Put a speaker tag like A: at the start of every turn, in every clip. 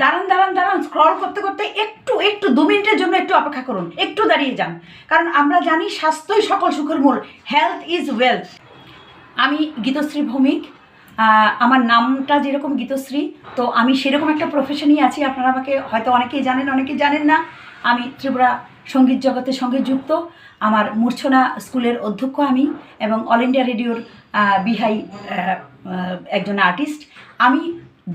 A: দাঁড়ান দাঁড়ান দাঁড়ান স্ক্রল করতে করতে একটু একটু, দু মিনিটের জন্য একটু অপেক্ষা করুন, একটু দাঁড়িয়ে যান। কারণ আমরা জানি স্বাস্থ্যই সকল সুখের মূল হেলথ ইজ ওয়েলথ আমি গীতশ্রী ভৌমিক আমার নামটা যেরকম গীতশ্রী, তো আমি সেরকম একটা প্রফেশনই আছি, আপনারা আমাকে হয়তো অনেকেই জানেন অনেকেই জানেন না। আমি ত্রিপুরা সংগীত জগতের সঙ্গে যুক্ত, আমার মূর্ছনা স্কুলের অধ্যক্ষ আমি এবং অল ইন্ডিয়া রেডিওর বিহাই একজন আর্টিস্ট আমি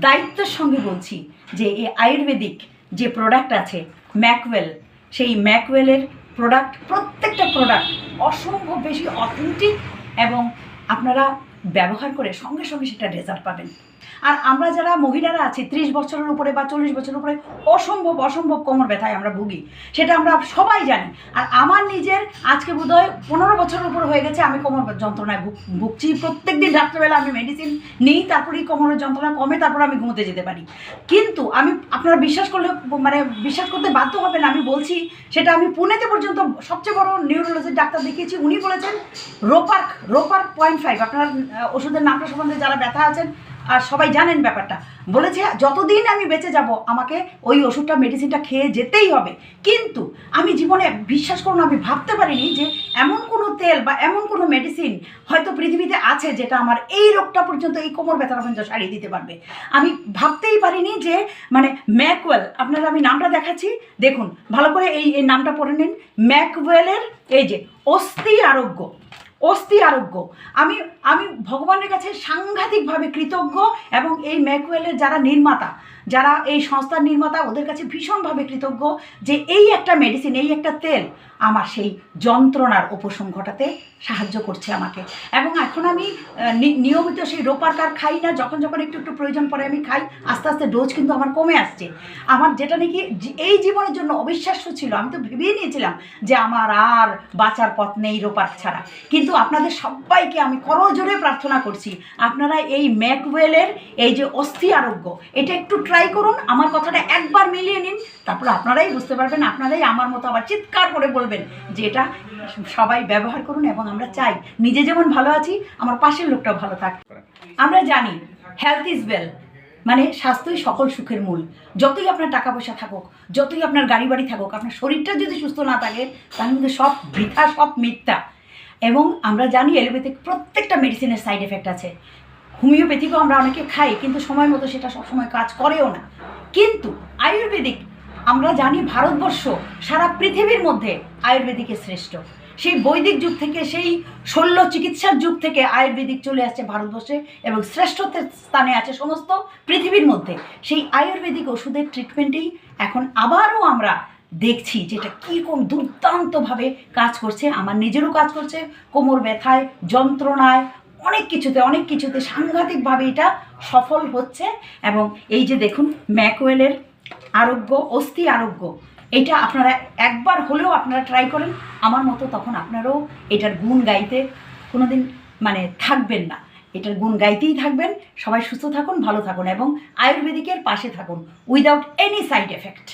A: দায়িত্বের সঙ্গে বলছি যে এই আয়ুর্বেদিক যে প্রোডাক্ট আছে ম্যাকওয়েল সেই ম্যাকওয়েলের প্রোডাক্ট প্রত্যেকটা প্রোডাক্ট অসম্ভব বেশি অথেন্টিক এবং আপনারা ব্যবহার করে সঙ্গে সঙ্গে সেটা রেজাল্ট পাবেন। আর আমরা যারা মহিলারা আছি, ত্রিশ বছরের উপরে বা চল্লিশ বছরের উপরে, অসম্ভব অসম্ভব কোমর ব্যথায় আমরা ভুগি। সেটা আমরা সবাই জানি। আর আমার নিজের আজকে বোধহয় পনেরো বছরের উপরে হয়ে গেছে, আমি কোমর যন্ত্রণায় ভুগ- ভুগছি। প্রত্যেক দিন রাত্রেবেলা আমি মেডিসিন নিই, তারপরেই কোমরের যন্ত্রণা কমে, তারপর আমি ঘুমোতে যেতে পারি। কিন্তু আমি, আপনারা বিশ্বাস করলে মানে বিশ্বাস করতে বাধ্য হবেন, আমি বলছি, সেটা আমি পুনেতে পর্যন্ত সবচেয়ে বড় নিউরোলজির ডাক্তার দেখিয়েছি, উনি বলেছেন, রোপার্ক রোপার্ক পয়েন্ট ফাইভ আপনার ওষুধের নামটা সম্বন্ধে যারা ব্যথা আছেন আর সবাই জানেন ব্যাপারটা। বলেছে, যতদিন আমি বেঁচে যাব, আমাকে ওই ওষুধটা মেডিসিনটা খেয়ে যেতেই হবে। কিন্তু আমি জীবনে বিশ্বাস করুন, আমি ভাবতে পারিনি যে এমন কোনো তেল বা এমন কোনো মেডিসিন হয়তো পৃথিবীতে আছে যেটা আমার এই রোগটা পর্যন্ত এই কোমর ব্যথাটা পর্যন্ত সারিয়ে দিতে পারবে। আমি ভাবতেই পারিনি যে মানে ম্যাকওয়েল আপনারা আমি নামটা দেখাচ্ছি। দেখুন, ভালো করে এই এই নামটা পড়ে নিন। ম্যাকওয়েলের এই যে অস্থি আরোগ্য। অস্থি আরোগ্য। আমি আমি ভগবানের কাছে সাংঘাতিকভাবে কৃতজ্ঞ এবং এই ম্যাকুয়েলের যারা নির্মাতা, যারা এই সংস্থার নির্মাতা, ওদের কাছে ভীষণভাবে কৃতজ্ঞ যে এই একটা মেডিসিন এই একটা তেল আমার সেই যন্ত্রণার উপশম ঘটাতে সাহায্য করছে আমাকে। এবং এখন আমি নিয়মিত সেই রোপারকার খাই না, যখন যখন একটু একটু প্রয়োজন পড়ে আমি খাই, আস্তে আস্তে ডোজ কিন্তু আমার কমে আসছে। আমার যেটা নাকি এই জীবনের জন্য অবিশ্বাস্য ছিল, আমি তো ভেবেই নিয়েছিলাম যে আমার আর বাঁচার পথ নেই রোপার ছাড়া। কিন্তু আপনাদের সবাইকে আমি করজোরে প্রার্থনা করছি। আপনারা এই ম্যাকওয়েলের এই যে অস্থি আরোগ্য, এটা একটু ট্রাই করুন, আমার কথাটা একবার মিলিয়ে নিন, তারপর আপনারাই বুঝতে পারবেন, আপনারাই আমার মতো আবার চিৎকার করে বলবেন যে এটা সবাই ব্যবহার করুন এবং আমরা চাই নিজে যেমন ভালো আছি, আমার পাশের লোকটাও ভালো থাক। আমরা জানি হেলথ ইজ ওয়েল মানে স্বাস্থ্যই সকল সুখের মূল। যতই আপনার টাকা পয়সা থাকুক, যতই আপনার গাড়ি বাড়ি থাকুক, আপনার শরীরটা যদি সুস্থ না থাকে, তাহলে কিন্তু সব বৃথা, সব মিথ্যা। এবং আমরা জানি এলোপ্যাথিক প্রত্যেকটা মেডিসিনের সাইড এফেক্ট আছে। হোমিওপ্যাথিকও আমরা অনেকে খাই, কিন্তু সময় মতো সেটা সবসময় কাজ করেও না। কিন্তু আয়ুর্বেদিক, আমরা জানি ভারতবর্ষ সারা পৃথিবীর মধ্যে আয়ুর্বেদিকের শ্রেষ্ঠ। সেই বৈদিক যুগ থেকে, সেই শল্য চিকিৎসার যুগ থেকে আয়ুর্বেদিক চলে আসছে ভারতবর্ষে এবং শ্রেষ্ঠত্বের স্থানে আছে সমস্ত পৃথিবীর মধ্যে। সেই আয়ুর্বেদিক ওষুধের ট্রিটমেন্টেই এখন আবারও আমরা দেখছি যেটা কীরকম দুর্দান্তভাবে কাজ করছে, আমার নিজেরও কাজ করছে, কোমর ব্যথায়, যন্ত্রণায়, অনেক কিছুতে অনেক কিছুতে সাংঘাতিকভাবে এটা সফল হচ্ছে। এবং এই যে দেখুন, ম্যাকওয়েলের আরোগ্য, অস্থি আরোগ্য, এটা আপনারা একবার হলেও আপনারা ট্রাই করেন, আমার মতো তখন আপনারাও এটার গুণ গাইতে কোনোদিন মানে থাকবেন না। এটার গুণ গাইতেই থাকবেন, সবাই সুস্থ থাকুন, ভালো থাকুন, এবং আয়ুর্বেদিকের পাশে থাকুন উইদাউট এনি সাইড এফেক্ট